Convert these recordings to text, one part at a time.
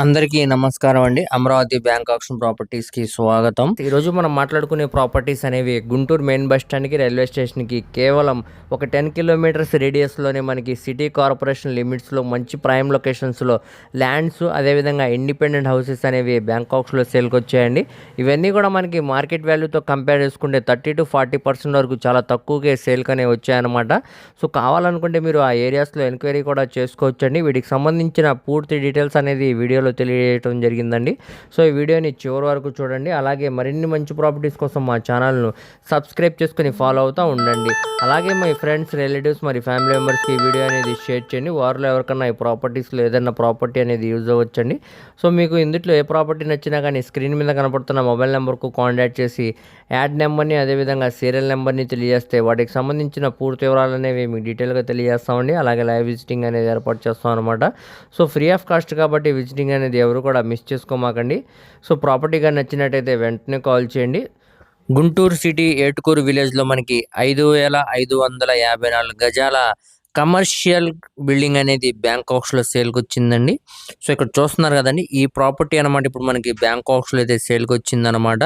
అందరికీ నమస్కారం అండి. అమరావతి బ్యాంక్ ఆక్షన్ ప్రాపర్టీస్కి స్వాగతం. ఈరోజు మనం మాట్లాడుకునే ప్రాపర్టీస్ అనేవి గుంటూరు మెయిన్ బస్ స్టాండ్కి రైల్వే స్టేషన్కి కేవలం ఒక టెన్ కిలోమీటర్స్ రేడియస్లోనే మనకి సిటీ కార్పొరేషన్ లిమిట్స్లో మంచి ప్రైమ్ లొకేషన్స్లో ల్యాండ్స్ అదేవిధంగా ఇండిపెండెంట్ హౌసెస్ అనేవి బ్యాంక్ సేల్కి వచ్చాయండి. ఇవన్నీ కూడా మనకి మార్కెట్ వాల్యూతో కంపేర్ చేసుకుంటే థర్టీ టు ఫార్టీ పర్సెంట్ వరకు చాలా తక్కువగా సేల్కి అనేవి వచ్చాయన్నమాట. సో కావాలనుకుంటే మీరు ఆ ఏరియాస్లో ఎంక్వైరీ కూడా చేసుకోవచ్చండి. వీటికి సంబంధించిన పూర్తి డీటెయిల్స్ అనేది వీడియో వీడియోలో తెలియజేయడం జరిగిందండి. సో ఈ వీడియోని చివరి వరకు చూడండి. అలాగే మరిన్ని మంచి ప్రాపర్టీస్ కోసం మా ఛానల్ను సబ్స్క్రైబ్ చేసుకుని ఫాలో అవుతూ ఉండండి. అలాగే మీ ఫ్రెండ్స్ రిలేటివ్స్ మరి ఫ్యామిలీ మెంబర్స్కి ఈ వీడియో అనేది షేర్ చేయండి. వారిలో ఎవరికన్నా ఈ ప్రాపర్టీస్లో ఏదైనా ప్రాపర్టీ అనేది యూజ్ అవ్వచ్చండి. సో మీకు ఇందులో ఏ ప్రాపర్టీ నచ్చినా కానీ స్క్రీన్ మీద కనపడుతున్న మొబైల్ నెంబర్కు కాంటాక్ట్ చేసి యాడ్ నెంబర్ని అదేవిధంగా సీరియల్ నెంబర్ని తెలియజేస్తే వాటికి సంబంధించిన పూర్తి వివరాలు అనేవి మీకు డీటెయిల్గా తెలియజేస్తామండి. అలాగే లైవ్ విజిటింగ్ అనేది ఏర్పాటు చేస్తాం అనమాట సో ఫ్రీ ఆఫ్ కాస్ట్ కాబట్టి విజిటింగ్ అనేది ఎవరు కూడా మిస్ చేసుకోమాకండి. సో ప్రాపర్టీగా నచ్చినట్టయితే వెంటనే కాల్ చేయండి. గుంటూరు సిటీ ఏటుకూరు విలేజ్లో మనకి ఐదు వేల ఐదు వందల యాభై నాలుగు గజాల కమర్షియల్ బిల్డింగ్ అనేది బ్యాంకాక్స్లో సేల్కి వచ్చిందండి సో ఇక్కడ చూస్తున్నారు కదండి ఈ ప్రాపర్టీ అనమాట ఇప్పుడు మనకి బ్యాంకాక్స్లో అయితే సేల్కి వచ్చిందనమాట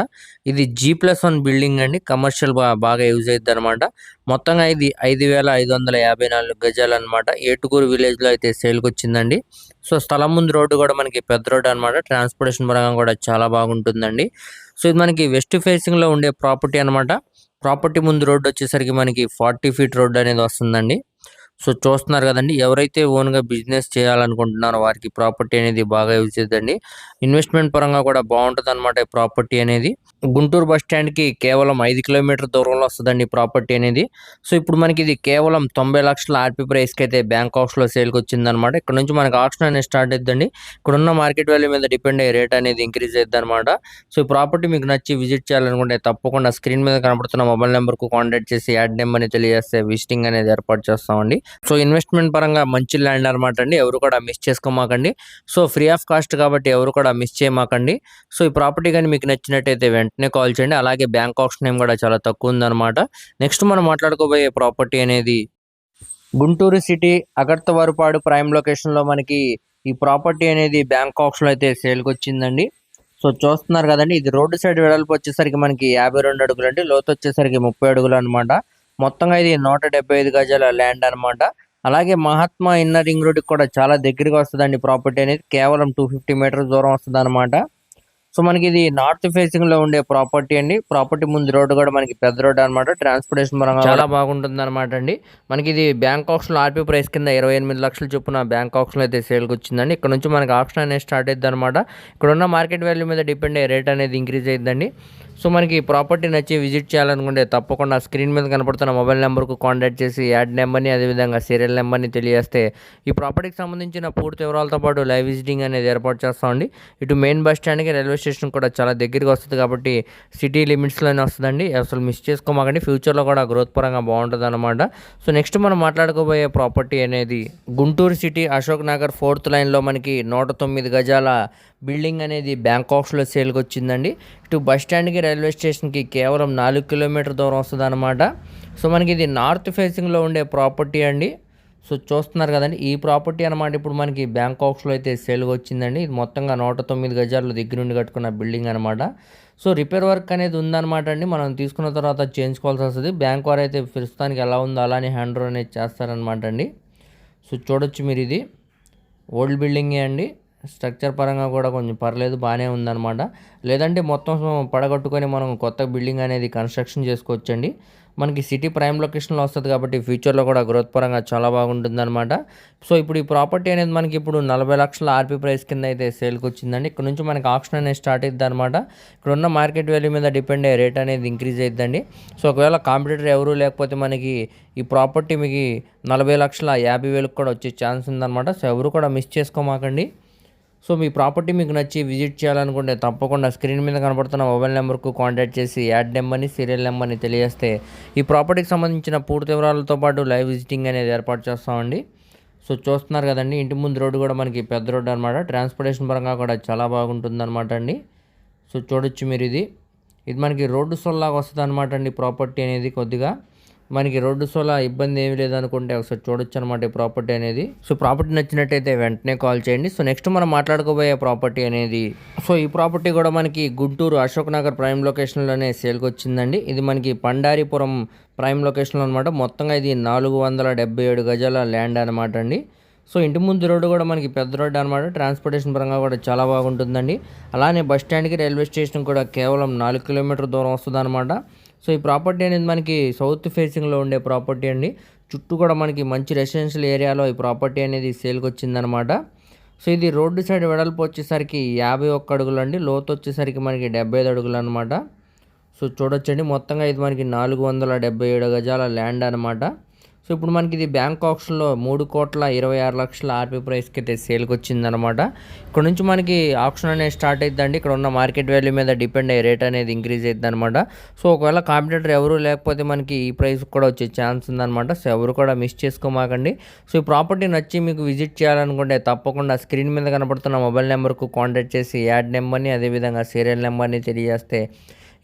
ఇది జీ ప్లస్ వన్ బిల్డింగ్ అండి కమర్షియల్ బాగా యూజ్ అవుతుంది అనమాట మొత్తంగా ఇది ఐదు వేల ఐదు వందల యాభై నాలుగు గజాలు అనమాట ఏటుకూరు విలేజ్లో అయితే సేల్కి వచ్చిందండి సో స్థలం ముందు రోడ్డు కూడా మనకి పెద్ద రోడ్డు అనమాట ట్రాన్స్పోర్టేషన్ పరంగా కూడా చాలా బాగుంటుందండి. సో ఇది మనకి వెస్ట్ ఫేసింగ్లో ఉండే ప్రాపర్టీ అనమాట ప్రాపర్టీ ముందు రోడ్డు వచ్చేసరికి మనకి ఫార్టీ ఫీట్ రోడ్డు అనేది వస్తుందండి. సో చూస్తున్నారు కదండి ఎవరైతే ఓన్గా బిజినెస్ చేయాలనుకుంటున్నారో వారికి ప్రాపర్టీ అనేది బాగా యూజ్ చేద్దండి. ఇన్వెస్ట్మెంట్ పరంగా కూడా బాగుంటుంది అనమాట ఈ ప్రాపర్టీ అనేది. గుంటూరు బస్ స్టాండ్కి కేవలం ఐదు కిలోమీటర్ దూరంలో వస్తుందండి ప్రాపర్టీ అనేది. సో ఇప్పుడు మనకి ఇది కేవలం తొంభై లక్షల ఆర్పీ ప్రైస్కి అయితే బ్యాంక్ ఆఫ్స్లో సేల్కి వచ్చిందనమాట ఇక్కడ నుంచి మనకి ఆప్షన్ అనేది స్టార్ట్ అవుతుందండి ఇక్కడ ఉన్న మార్కెట్ వాల్యూ మీద డిపెండ్ అయ్యే రేట్ అనేది ఇంక్రీజ్ అవుతుంది అనమాట సో ఈ ప్రాపర్టీ మీకు నచ్చి విజిట్ చేయాలనుకుంటే తప్పకుండా స్క్రీన్ మీద కనబడుతున్న మొబైల్ నెంబర్కు కాంటాక్ట్ చేసి యాడ్ నెంబర్ని తెలియజేస్తే విజిటింగ్ అనేది ఏర్పాటు చేస్తామండి. సో ఇన్వెస్ట్మెంట్ పరంగా మంచి ల్యాండ్ అనమాట అండి. ఎవరు కూడా మిస్ చేసుకోమాకండి. సో ఫ్రీ ఆఫ్ కాస్ట్ కాబట్టి ఎవరు కూడా మిస్ చేయమాకండి. సో ఈ ప్రాపర్టీ కానీ మీకు నచ్చినట్టయితే వెంటనే కాల్ చేయండి. అలాగే బ్యాంక్ ఆప్షన్ నేమ్ కూడా చాలా తక్కువ ఉందన్నమాట. నెక్స్ట్ మనం మాట్లాడుకోబోయే ప్రాపర్టీ అనేది గుంటూరు సిటీ అగర్తవరపాడు ప్రైమ్ లొకేషన్లో మనకి ఈ ప్రాపర్టీ అనేది బ్యాంక్ ఆప్షన్లో అయితే సేల్కి వచ్చిందండి. సో చూస్తున్నారు కదండి. ఇది రోడ్డు సైడ్ వెడల్పు వచ్చేసరికి మనకి యాభై రెండు అడుగులు అండి లోతు వచ్చేసరికి ముప్పై అడుగులు అనమాట మొత్తంగా ఇది నూట డెబ్బై ఐదు గజాల ల్యాండ్ అనమాట అలాగే మహాత్మా ఇన్నర్ రింగ్ రోడ్ కూడా చాలా దగ్గరగా వస్తుందండి ప్రాపర్టీ అనేది. కేవలం టూ ఫిఫ్టీ మీటర్స్ దూరం వస్తుంది అనమాట సో మనకి ఇది నార్త్ ఫేసింగ్లో ఉండే ప్రాపర్టీ అండి. ప్రాపర్టీ ముందు రోడ్డు కూడా మనకి పెద్ద రోడ్ అనమాట ట్రాన్స్పోర్టేషన్ పరంగా చాలా బాగుంటుంది అనమాట అండి. మనకి ఇది బ్యాంక్ ఆప్షన్ ఆర్పీ ప్రైస్ కింద ఇరవై ఎనిమిది లక్షలు చొప్పున బ్యాంక్లో అయితే సేల్కి వచ్చిందండి. ఇక్కడ నుంచి మనకి ఆప్షన్ అనేది స్టార్ట్ అయ్యింది అనమాట ఇక్కడ ఉన్న మార్కెట్ వాల్యూ మీద డిపెండ్ అయ్యే రేట్ అనేది ఇంక్రీజ్ అయ్యిందండి సో మనకి ప్రాపర్టీ నచ్చి విజిట్ చేయాలనుకుంటే తప్పకుండా స్క్రీన్ మీద కనపడుతున్న మొబైల్ నెంబర్కు కాంటాక్ట్ చేసి యాడ్ నెంబర్ని అదేవిధంగా సీరియల్ నెంబర్ని తెలియజేస్తే ఈ ప్రాపర్టీకి సంబంధించిన పూర్తి వివరాలతో పాటు లైవ్ విజిటింగ్ అనేది ఏర్పాటు చేస్తామండి ఇటు మెయిన్ బస్ స్టాండ్కి రైల్వే స్టేషన్ కూడా చాలా దగ్గరికి వస్తుంది కాబట్టి సిటీ లిమిట్స్లోనే వస్తుందండి. అసలు మిస్ చేసుకోమాకండి. ఫ్యూచర్లో కూడా గ్రోత్ పరంగా బాగుంటుంది అనమాట సో నెక్స్ట్ మనం మాట్లాడుకోబోయే ప్రాపర్టీ అనేది గుంటూరు సిటీ అశోక్ నగర్ ఫోర్త్ లైన్లో మనకి నూట తొమ్మిది గజాల బిల్డింగ్ అనేది బ్యాంకాక్స్లో సేల్కి వచ్చిందండి. ఇటు బస్ స్టాండ్కి రైల్వే స్టేషన్కి కేవలం నాలుగు కిలోమీటర్ దూరం వస్తుంది అనమాట సో మనకి ఇది నార్త్ ఫేసింగ్లో ఉండే ప్రాపర్టీ అండి. సో చూస్తున్నారు కదండి ఈ ప్రాపర్టీ అనమాట ఇప్పుడు మనకి బ్యాంకాక్స్లో అయితే సేల్గా వచ్చిందండి. ఇది మొత్తంగా నూట తొమ్మిది గజాలు దగ్గర నుండి కట్టుకున్న బిల్డింగ్ అనమాట సో రిపేర్ వర్క్ అనేది ఉందన్నమాట అండి. మనం తీసుకున్న తర్వాత చేయించుకోవాల్సి వస్తుంది. బ్యాంక్ వారు అయితే ప్రస్తుతానికి ఎలా ఉందో అలానే హ్యాండ్ ఓవర్ అనేది చేస్తారనమాట అండి. సో చూడొచ్చు మీరు ఇది ఓల్డ్ బిల్డింగే అండి. స్ట్రక్చర్ పరంగా కూడా కొంచెం పర్లేదు బాగానే ఉందన్నమాట. లేదంటే మొత్తం పడగొట్టుకొని మనం కొత్త బిల్డింగ్ అనేది కన్స్ట్రక్షన్ చేసుకోవచ్చండి. మనకి సిటీ ప్రైమ్ లొకేషన్లో వస్తుంది కాబట్టి ఫ్యూచర్లో కూడా గ్రోత్ పరంగా చాలా బాగుంటుంది అనమాట సో ఇప్పుడు ఈ ప్రాపర్టీ అనేది మనకి ఇప్పుడు నలభై లక్షల ఆర్పీ ప్రైస్ కింద అయితే సేల్కి వచ్చిందండి ఇక్కడ నుంచి మనకి ఆప్షన్ అనేది స్టార్ట్ అవుతుంది అనమాట ఇక్కడ ఉన్న మార్కెట్ వాల్యూ మీద డిపెండ్ అయ్యే రేట్ అనేది ఇంక్రీజ్ అవుతుందండి సో ఒకవేళ కాంపిటేటర్ ఎవరు లేకపోతే మనకి ఈ ప్రాపర్టీ మీకు నలభై లక్షల యాభై వేలకు కూడా వచ్చే ఛాన్స్ ఉందన్నమాట. సో ఎవరు కూడా మిస్ చేసుకోమాకండి. సో మీ ప్రాపర్టీ మీకు నచ్చి విజిట్ చేయాలనుకుంటే తప్పకుండా స్క్రీన్ మీద కనబడుతున్న మొబైల్ నెంబర్కు కాంటాక్ట్ చేసి యాడ్ నెంబర్ని సీరియల్ నెంబర్ని తెలియజేస్తే ఈ ప్రాపర్టీకి సంబంధించిన పూర్తి వివరాలతో పాటు లైవ్ విజిటింగ్ అనేది ఏర్పాటు చేస్తామండి. సో చూస్తున్నారు కదండి ఇంటి ముందు రోడ్డు కూడా మనకి పెద్ద రోడ్డు అనమాట ట్రాన్స్పోర్టేషన్ పరంగా కూడా చాలా బాగుంటుంది అనమాట అండి. సో చూడొచ్చు మీరు ఇది. ఇది మనకి రోడ్డు సొల్లాగా వస్తుంది అనమాట అండి ప్రాపర్టీ అనేది కొద్దిగా. మనకి రోడ్డు సోలా ఇబ్బంది ఏమి లేదనుకుంటే ఒకసారి చూడొచ్చు అనమాట ఈ ప్రాపర్టీ అనేది. సో ప్రాపర్టీ నచ్చినట్టయితే వెంటనే కాల్ చేయండి. సో నెక్స్ట్ మనం మాట్లాడుకోబోయే ప్రాపర్టీ అనేది. సో ఈ ప్రాపర్టీ కూడా మనకి గుంటూరు అశోక్ నగర్ ప్రైమ్ లొకేషన్లోనే సేల్కి వచ్చిందండి. ఇది మనకి పండారిపురం ప్రైమ్ లొకేషన్లో అనమాట మొత్తంగా ఇది నాలుగు వందల డెబ్బై ఏడు గజాల ల్యాండ్ అనమాట అండి. సో ఇంటి ముందు రోడ్డు కూడా మనకి పెద్ద రోడ్డు అనమాట ట్రాన్స్పోర్టేషన్ పరంగా కూడా చాలా బాగుంటుందండి. అలానే బస్ స్టాండ్కి రైల్వే స్టేషన్ కూడా కేవలం నాలుగు కిలోమీటర్ దూరం వస్తుంది అనమాట సో ఈ ప్రాపర్టీ అనేది మనకి సౌత్ ఫేసింగ్లో ఉండే ప్రాపర్టీ అండి. చుట్టూ కూడా మనకి మంచి రెసిడెన్షియల్ ఏరియాలో ఈ ప్రాపర్టీ అనేది సేల్కి వచ్చిందనమాట సో ఇది రోడ్డు సైడ్ వెడల్పు వచ్చేసరికి యాభై ఒక్క అడుగులు అండి లోతు వచ్చేసరికి మనకి డెబ్బై ఐదు అడుగులు అనమాట సో చూడొచ్చండి. మొత్తంగా ఇది మనకి నాలుగు వందల డెబ్బై ఏడు గజాల ల్యాండ్ అనమాట. సో ఇప్పుడు మనకి ఇది బ్యాంక్ ఆప్షన్లో మూడు కోట్ల ఇరవై ఆరు లక్షల ఆర్పీ ప్రైస్కి అయితే సేల్కి వచ్చిందనమాట ఇక్కడ నుంచి మనకి ఆప్షన్ అనేది స్టార్ట్ అవుతుందండి ఇక్కడ ఉన్న మార్కెట్ వాల్యూ మీద డిపెండ్ అయ్యే రేట్ అనేది ఇంక్రీజ్ అవుతుంది అనమాట సో ఒకవేళ కాంపిటేటర్ ఎవరు లేకపోతే మనకి ఈ ప్రైస్ కూడా వచ్చే ఛాన్స్ ఉందన్నమాట. సో ఎవరు కూడా మిస్ చేసుకోమాకండి. సో ఈ ప్రాపర్టీ నచ్చి మీకు విజిట్ చేయాలనుకుంటే తప్పకుండా స్క్రీన్ మీద కనపడుతున్న మొబైల్ నెంబర్కు కాంటాక్ట్ చేసి యాడ్ నెంబర్ని అదేవిధంగా సీరియల్ నెంబర్ని తెలియజేస్తే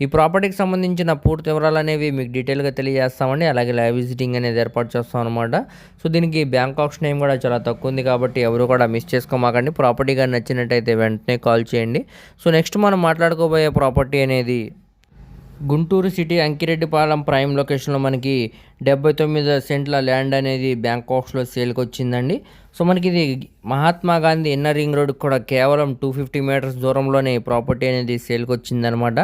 ఈ ప్రాపర్టీకి సంబంధించిన పూర్తి వివరాలు అనేవి మీకు డీటెయిల్గా తెలియజేస్తామండి. అలాగే లైవ్ విజిటింగ్ అనేది ఏర్పాటు చేస్తాం అనమాట సో దీనికి బ్యాంక్ ఆప్షన్ ఏం కూడా చాలా తక్కువ ఉంది కాబట్టి ఎవరు కూడా మిస్ చేసుకోమాకండి. ప్రాపర్టీ కానీ నచ్చినట్టయితే వెంటనే కాల్ చేయండి. సో నెక్స్ట్ మనం మాట్లాడుకోబోయే ప్రాపర్టీ అనేది గుంటూరు సిటీ అంకిరెడ్డిపాలెం ప్రైమ్ లొకేషన్లో మనకి డెబ్బై తొమ్మిది సెంట్ల ల్యాండ్ అనేది బ్యాంకాక్స్లో సేల్కి వచ్చిందండి. సో మనకి ఇది Mahatma Gandhi inner ring road కూడా కేవలం టూ ఫిఫ్టీ మీటర్స్ దూరంలోనే ఈ ప్రాపర్టీ అనేది సేల్కి వచ్చిందనమాట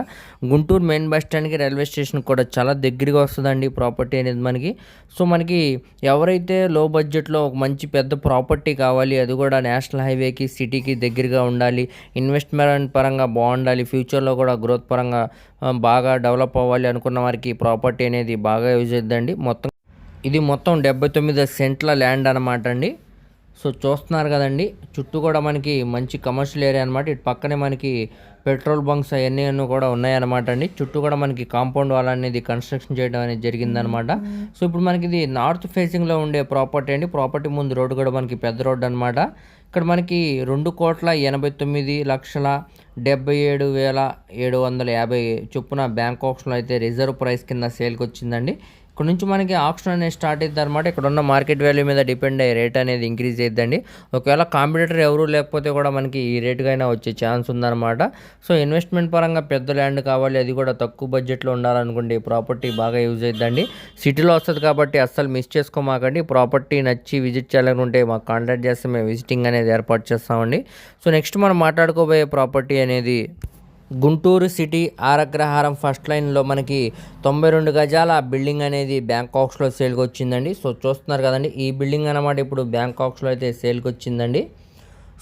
గుంటూరు మెయిన్ బస్ స్టాండ్కి రైల్వే స్టేషన్ కూడా చాలా దగ్గరగా వస్తుందండి ప్రాపర్టీ అనేది మనకి. సో మనకి ఎవరైతే లో బడ్జెట్లో ఒక మంచి పెద్ద ప్రాపర్టీ కావాలి అది కూడా నేషనల్ హైవేకి సిటీకి దగ్గరగా ఉండాలి ఇన్వెస్ట్మెంట్ పరంగా బాగుండాలి ఫ్యూచర్లో కూడా గ్రోత్ పరంగా బాగా డెవలప్ అవ్వాలి అనుకున్న వారికి ప్రాపర్టీ అనేది బాగా యూజ్ అవుతుందండి. మొత్తం ఇది మొత్తం డెబ్బై తొమ్మిది సెంట్ల ల్యాండ్ అనమాట అండి. సో చూస్తున్నారు కదండి. చుట్టూ కూడా మనకి మంచి కమర్షియల్ ఏరియా అనమాట ఇటు పక్కనే మనకి పెట్రోల్ బంక్స్ అవన్నీ అన్నీ కూడా ఉన్నాయన్నమాట అండి. చుట్టూ కూడా మనకి కాంపౌండ్ వాల్ అనేది కన్స్ట్రక్షన్ చేయడం అనేది జరిగిందనమాట సో ఇప్పుడు మనకి ఇది నార్త్ ఫేసింగ్లో ఉండే ప్రాపర్టీ అండి. ప్రాపర్టీ ముందు రోడ్డు కూడా మనకి పెద్ద రోడ్డు అనమాట ఇక్కడ మనకి రెండు కోట్ల ఎనభై తొమ్మిది లక్షల డెబ్బై ఏడు వేల ఏడు వందల యాభై చొప్పున బ్యాంక్ ఆప్షన్లో అయితే రిజర్వ్ ప్రైస్ కింద సేల్కి వచ్చిందండి. ఇక్కడ నుంచి మనకి ఆప్షన్ అనేది స్టార్ట్ అవుతుంది అనమాట ఇక్కడ ఉన్న మార్కెట్ వాల్యూ మీద డిపెండ్ అయ్యే రేట్ అనేది ఇంక్రీజ్ అవుతుందండి ఒకవేళ కాంపిటేటర్ ఎవరు లేకపోతే కూడా మనకి ఈ రేటుకైనా వచ్చే ఛాన్స్ ఉందన్నమాట. సో ఇన్వెస్ట్మెంట్ పరంగా పెద్ద ల్యాండ్ కావాలి అది కూడా తక్కువ బడ్జెట్లో ఉండాలనుకోండి ఈ ప్రాపర్టీ బాగా యూజ్ అవుతుందండి సిటీలో వస్తుంది కాబట్టి అస్సలు మిస్ చేసుకోమాకండి. ప్రాపర్టీ నచ్చి విజిట్ చేయాలనుకుంటే మాకు కాంటాక్ట్ చేస్తే మేము విజిటింగ్ అనేది ఏర్పాటు చేస్తామండి. సో నెక్స్ట్ మనం మాట్లాడుకోబోయే ప్రాపర్టీ అనేది గుంటూరు సిటీ ఆరగ్రహారం ఫస్ట్ లైన్లో మనకి తొంభై రెండు గజాల బిల్డింగ్ అనేది బ్యాంకాక్స్లో సేల్కి వచ్చిందండి. సో చూస్తున్నారు కదండి ఈ బిల్డింగ్ అన్నమాట ఇప్పుడు బ్యాంకాక్స్లో అయితే సేల్కి వచ్చిందండి.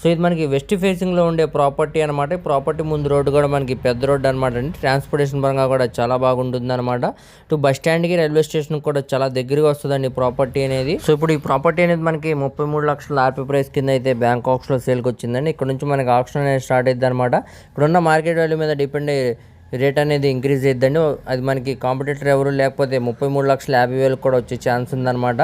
సో ఇది మనకి వెస్ట్ ఫేసింగ్లో ఉండే ప్రాపర్టీ అనమాట ఈ ప్రాపర్టీ ముందు రోడ్డు కూడా మనకి పెద్ద రోడ్డు అనమాట అండి. ట్రాన్స్పోర్టేషన్ పరంగా కూడా చాలా బాగుంటుంది అనమాట ఇటు బస్ స్టాండ్కి రైల్వే స్టేషన్ కూడా చాలా దగ్గరగా వస్తుందండి ప్రాపర్టీ అనేది. సో ఇప్పుడు ఈ ప్రాపర్టీ అనేది మనకి ముప్పై మూడు లక్షల ఆర్పీ ప్రైస్ కింద అయితే బ్యాంక్ ఆక్స్లో సేల్కి వచ్చిందండి. ఇక్కడ నుంచి మనకి ఆప్షన్ అనేది స్టార్ట్ అవుతుంది అనమాట ఇక్కడున్న మార్కెట్ వాల్యూ మీద డిపెండ్ అయ్యి రేట్ అనేది ఇంక్రీజ్ అవుతుందండి అది మనకి కాంపిటేటర్ ఎవరు లేకపోతే ముప్పై మూడు లక్షల యాభై వేలకు కూడా వచ్చే ఛాన్స్ ఉందన్నమాట.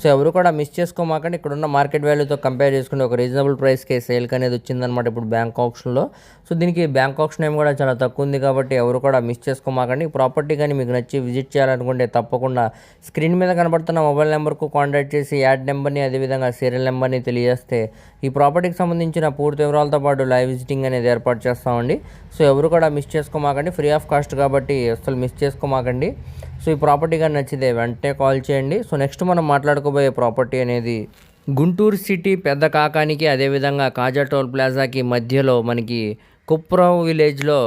సో ఎవరు కూడా మిస్ చేసుకోమాకండి. ఇక్కడ ఉన్న మార్కెట్ వాల్యూతో కంపేర్ చేసుకుంటే ఒక రీజనబుల్ ప్రైస్కి సేల్కి అనేది వచ్చిందనమాట ఇప్పుడు బ్యాంక్ ఆప్షన్లో. సో దీనికి బ్యాంక్ ఆప్షన్ ఏం కూడా చాలా తక్కువ ఉంది కాబట్టి ఎవరు కూడా మిస్ చేసుకోమాకండి. ఈ ప్రాపర్టీ కానీ మీకు నచ్చి విజిట్ చేయాలనుకుంటే తప్పకుండా స్క్రీన్ మీద కనబడుతున్న మొబైల్ నెంబర్కు కాంటాక్ట్ చేసి యాడ్ నెంబర్ని అదేవిధంగా సీరియల్ నెంబర్ని తెలియజేస్తే ఈ ప్రాపర్టీకి సంబంధించిన పూర్తి వివరాలతో పాటు లైవ్ విజిటింగ్ అనేది ఏర్పాటు చేస్తామండి. సో ఎవరు కూడా మిస్ చేసుకోమాకండి. ఫ్రీ ఆఫ్ కాస్ట్ కాబట్టి అసలు మిస్ చేసుకోమాకండి. సో ఈ ప్రాపర్టీ కానీ నచ్చితే వెంటనే కాల్ చేయండి. సో నెక్స్ట్ మనం మాట్లాడుకోబోయే ప్రాపర్టీ అనేది గుంటూరు సిటీ పెద్ద కాకానికి అదేవిధంగా కాజా టోల్ ప్లాజాకి మధ్యలో మనకి కుప్రం విలేజ్లో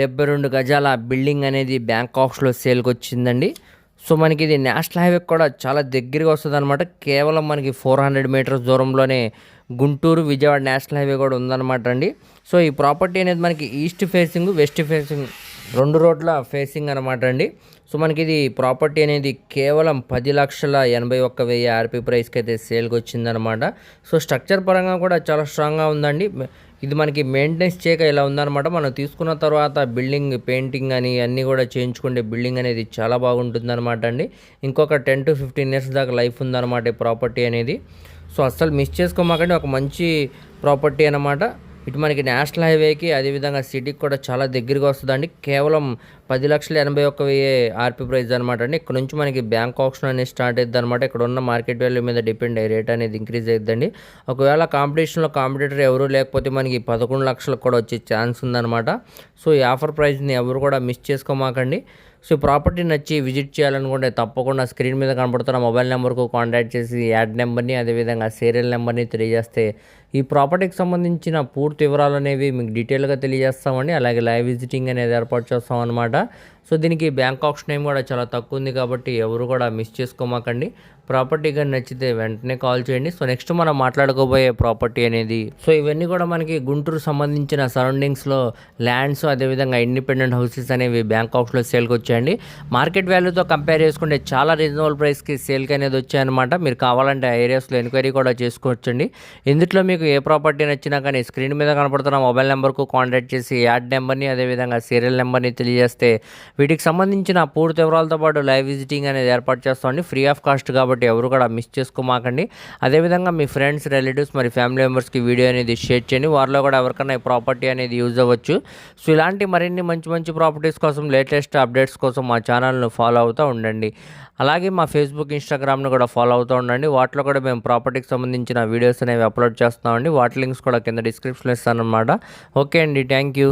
డెబ్బై రెండు గజాల బిల్డింగ్ అనేది బ్యాంకాక్స్లో సేల్కి వచ్చిందండి సో మనకి ఇది నేషనల్ హైవే కూడా చాలా దగ్గరగా వస్తుంది అనమాట కేవలం మనకి ఫోర్ హండ్రెడ్ మీటర్స్ దూరంలోనే గుంటూరు విజయవాడ నేషనల్ హైవే కూడా ఉందన్నమాట అండి. సో ఈ ప్రాపర్టీ అనేది మనకి ఈస్ట్ ఫేసింగ్ వెస్ట్ ఫేసింగ్ రెండు రోడ్ల ఫేసింగ్ అనమాట అండి. సో మనకి ఇది ప్రాపర్టీ అనేది కేవలం పది లక్షల ఎనభై ఒక్క వెయ్యి ఆర్పీ ప్రైస్కి అయితే సేల్కి వచ్చిందనమాట సో స్ట్రక్చర్ పరంగా కూడా చాలా స్ట్రాంగ్గా ఉందండి. ఇది మనకి మెయింటెనెన్స్ చేయక ఇలా ఉందన్నమాట. మనం తీసుకున్న తర్వాత బిల్డింగ్ పెయింటింగ్ అని అన్నీ కూడా చేయించుకుంటే బిల్డింగ్ అనేది చాలా బాగుంటుంది అనమాట అండి. ఇంకొక టెన్ టు ఫిఫ్టీన్ ఇయర్స్ దాకా లైఫ్ ఉందన్నమాట ఈ ప్రాపర్టీ అనేది. సో అస్సలు మిస్ చేసుకోమాకండి. ఒక మంచి ప్రాపర్టీ అనమాట ఇటు మనకి నేషనల్ హైవేకి అదేవిధంగా సిటీకి కూడా చాలా దగ్గరగా వస్తుందండి. కేవలం పది లక్షల ఎనభై ఒక్క వెయ్యి ఆర్పీ ప్రైస్ అనమాట అండి. ఇక్కడ నుంచి మనకి బ్యాంక్ ఆప్షన్ అనేది స్టార్ట్ అవుతుంది అనమాట ఇక్కడ ఉన్న మార్కెట్ వాల్యూ మీద డిపెండ్ అయ్యి రేట్ అనేది ఇంక్రీజ్ అవుతుందండి ఒకవేళ కాంపిటీషన్లో కాంపిటీటర్ ఎవరు లేకపోతే మనకి పదకొండు లక్షలకు కూడా వచ్చే ఛాన్స్ ఉందన్నమాట. సో ఈ ఆఫర్ ప్రైస్ని ఎవరు కూడా మిస్ చేసుకోమాకండి. సో ప్రాపర్టీ నచ్చి విజిట్ చేయాలనుకుంటే తప్పకుండా స్క్రీన్ మీద కనబడుతున్న మొబైల్ నెంబర్కు కాంటాక్ట్ చేసి యాడ్ నెంబర్ని అదేవిధంగా సీరియల్ నెంబర్ని తెలియజేస్తే ఈ ప్రాపర్టీకి సంబంధించిన పూర్తి వివరాలు అనేవి మీకు డీటెయిల్గా తెలియజేస్తామండి. అలాగే లైవ్ విజిటింగ్ అనేది ఏర్పాటు చేస్తాం అనమాట సో దీనికి బ్యాంక్ ఆప్షన్ టైం కూడా చాలా తక్కువ ఉంది కాబట్టి ఎవరు కూడా మిస్ చేసుకోమాకండి. ప్రాపర్టీ కానీ నచ్చితే వెంటనే కాల్ చేయండి. సో నెక్స్ట్ మనం మాట్లాడుకోబోయే ప్రాపర్టీ అనేది సో ఇవన్నీ కూడా మనకి గుంటూరు సంబంధించిన సరౌండింగ్స్లో ల్యాండ్స్ అదేవిధంగా ఇండిపెండెంట్ హౌసెస్ అనేవి బ్యాంక్ ఆఫ్లో సేల్కి వచ్చాయండి. మార్కెట్ వాల్యూతో కంపేర్ చేసుకుంటే చాలా రీజనబుల్ ప్రైస్కి సేల్కి అనేది వచ్చాయన్నమాట. మీరు కావాలంటే ఆ ఏరియాస్లో ఎంక్వైరీ కూడా చేసుకోవచ్చండి. ఇందులో మీకు ఏ ప్రాపర్టీ నచ్చినా కానీ స్క్రీన్ మీద కనపడుతున్న మొబైల్ నెంబర్కు కాంటాక్ట్ చేసి యాడ్ నెంబర్ని అదేవిధంగా సీరియల్ నెంబర్ని తెలియజేస్తే వీటికి సంబంధించిన పూర్తి వివరాలతో పాటు లైవ్ విజిటింగ్ అనేది ఏర్పాటు చేస్తామండి ఫ్రీ ఆఫ్ కాస్ట్ కాబట్టి ఎవరు కూడా మిస్ చేసుకోమాకండి. అదేవిధంగా మీ ఫ్రెండ్స్ రిలేటివ్స్ మరి ఫ్యామిలీ మెంబర్స్కి వీడియో అనేది షేర్ చేయండి. వారిలో కూడా ఎవరికైనా ఈ ప్రాపర్టీ అనేది యూజ్ అవ్వచ్చు. సో ఇలాంటి మరిన్ని మంచి మంచి ప్రాపర్టీస్ కోసం లేటెస్ట్ అప్డేట్స్ కోసం మా ఛానల్ను ఫాలో అవుతూ ఉండండి. అలాగే మా ఫేస్బుక్ ఇన్స్టాగ్రామ్ను కూడా ఫాలో అవుతూ ఉండండి. వాటిలో కూడా మేము ప్రాపర్టీకి సంబంధించిన వీడియోస్ అనేవి అప్లోడ్ చేస్తామండి. వాటి లింక్స్ కూడా కింద డిస్క్రిప్షన్లో ఇస్తానమాట ఓకే అండి. Thank you